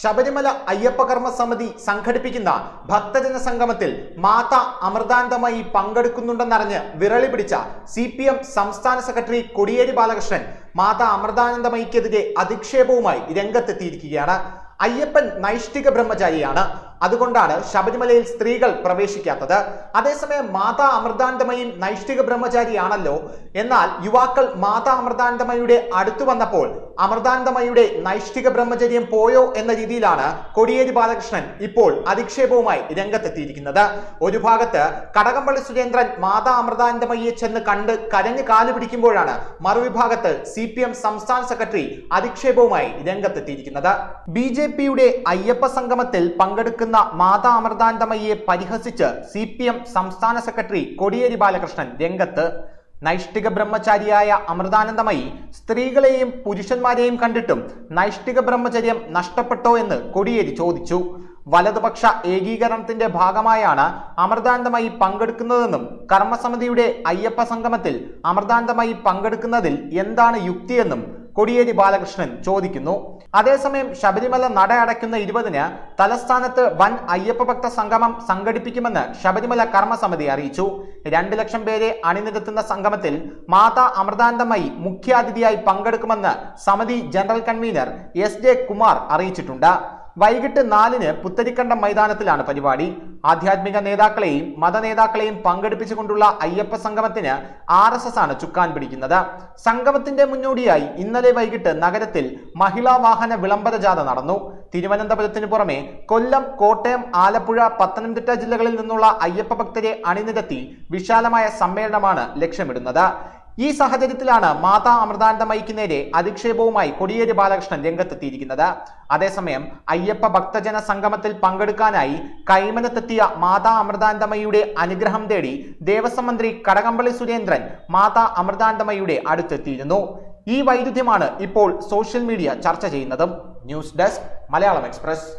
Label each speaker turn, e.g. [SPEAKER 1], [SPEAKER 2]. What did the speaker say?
[SPEAKER 1] ശബരിമല അയ്യപ്പകർമ്മ സമിതി സംഘടിപ്പിക്കുന്ന ഭക്തജന സംഗമത്തിൽ മാത അമൃതാന്തമായി പങ്കെടുക്കുന്നുണ്ടെന്നറിഞ്ഞ് വിരളി പിടിച്ച സി പി എം സംസ്ഥാന സെക്രട്ടറി കൊടിയേരി ബാലകൃഷ്ണൻ മാത അമൃതാനന്ദമയിക്കെതിരെ അധിക്ഷേപവുമായി രംഗത്തെത്തിയിരിക്കുകയാണ് അയ്യപ്പൻ നൈഷ്ഠിക ബ്രഹ്മചാരിയാണ് അതുകൊണ്ടാണ് ശബരിമലയിൽ സ്ത്രീകൾ പ്രവേശിക്കാത്തത് അതേസമയം മാതാ അമൃതാന്തമയും നൈഷ്ഠിക ബ്രഹ്മചാരിയാണല്ലോ എന്നാൽ യുവാക്കൾ മാതാ അമൃതാന്തമയുടെ അടുത്തു വന്നപ്പോൾ അമൃതാന്തമയുടെ നൈഷ്ഠിക ബ്രഹ്മചര്യം പോയോ എന്ന രീതിയിലാണ് കൊടിയേരി ബാലകൃഷ്ണൻ ഇപ്പോൾ അധിക്ഷേപവുമായി രംഗത്തെത്തിയിരിക്കുന്നത് ഒരു ഭാഗത്ത് കടകംപള്ളി സുരേന്ദ്രൻ മാതാ അമൃതാന്തമയെ ചെന്ന് കണ്ട് കരഞ്ഞ് കാലു പിടിക്കുമ്പോഴാണ് മറുവിഭാഗത്ത് സി പി എം സംസ്ഥാന സെക്രട്ടറി അധിക്ഷേപവുമായി രംഗത്തെത്തിയിരിക്കുന്നത് ബി ജെ പിയുടെ അയ്യപ്പ സംഗമത്തിൽ പങ്കെടുക്കുന്ന നിൽക്കുന്ന മാതാ അമൃതാനന്ദമയെ പരിഹസിച്ച് സി പി എം സംസ്ഥാന സെക്രട്ടറി കോടിയേരി ബാലകൃഷ്ണൻ രംഗത്ത് നൈഷ്ഠിക ബ്രഹ്മചാരിയായ അമൃതാനന്ദമയി സ്ത്രീകളെയും പുരുഷന്മാരെയും കണ്ടിട്ടും നൈഷ്ഠിക ബ്രഹ്മചര്യം നഷ്ടപ്പെട്ടോ എന്ന് കോടിയേരി ചോദിച്ചു വലതുപക്ഷ ഏകീകരണത്തിന്റെ ഭാഗമായാണ് അമൃതാനന്ദമയി പങ്കെടുക്കുന്നതെന്നും കർമ്മസമിതിയുടെ അയ്യപ്പ സംഗമത്തിൽ അമൃതാനന്ദമയി പങ്കെടുക്കുന്നതിൽ എന്താണ് യുക്തിയെന്നും കൊടിയേരി ബാലകൃഷ്ണൻ ചോദിക്കുന്നു അതേസമയം ശബരിമല നട അടയ്ക്കുന്ന ഇരുപതിന് തലസ്ഥാനത്ത് വൻ അയ്യപ്പ ഭക്ത സംഗമം സംഘടിപ്പിക്കുമെന്ന് ശബരിമല കർമ്മസമിതി അറിയിച്ചു രണ്ടു ലക്ഷം പേരെ അണിനിരത്തുന്ന സംഗമത്തിൽ മാതാ അമൃതാനന്ദമയി മുഖ്യാതിഥിയായി പങ്കെടുക്കുമെന്ന് സമിതി general convener S J Kumar അറിയിച്ചിട്ടുണ്ട് വൈകിട്ട് നാലിന് പുത്തരിക്കണ്ടം മൈതാനത്തിലാണ് പരിപാടി ആധ്യാത്മിക നേതാക്കളെയും മതനേതാക്കളെയും പങ്കെടുപ്പിച്ചുകൊണ്ടുള്ള അയ്യപ്പ സംഗമത്തിന് ആർ എസ് എസ് ആണ് ചുക്കാൻ പിടിക്കുന്നത് സംഗമത്തിന്റെ മുന്നോടിയായി ഇന്നലെ വൈകിട്ട് നഗരത്തിൽ മഹിളാ വാഹന വിളംബര ജാഥ നടന്നു തിരുവനന്തപുരത്തിന് പുറമെ കൊല്ലം കോട്ടയം ആലപ്പുഴ പത്തനംതിട്ട ജില്ലകളിൽ നിന്നുള്ള അയ്യപ്പ ഭക്തരെ അണിനിരത്തി വിശാലമായ സമ്മേളനമാണ് ലക്ഷ്യമിടുന്നത് ഈ സാഹചര്യത്തിലാണ് മാതാ അമൃതാനന്ദമയ്ക്ക് നേരെ അധിക്ഷേപവുമായി കൊടിയേരി ബാലകൃഷ്ണൻ രംഗത്തെത്തിയിരിക്കുന്നത് അതേസമയം അയ്യപ്പ ഭക്തജന സംഗമത്തിൽ പങ്കെടുക്കാനായി കൈമനത്തെത്തിയ മാതാ അമൃതാനന്ദമയുടെ അനുഗ്രഹം തേടി ദേവസ്വം മന്ത്രി കടകംപള്ളി സുരേന്ദ്രൻ മാതാ അമൃതാനന്ദമയുടെ അടുത്തെത്തിയിരുന്നു ഈ വൈരുദ്ധ്യമാണ് ഇപ്പോൾ സോഷ്യൽ മീഡിയ ചർച്ച ചെയ്യുന്നതും ന്യൂസ് ഡെസ്ക് മലയാളം എക്സ്പ്രസ്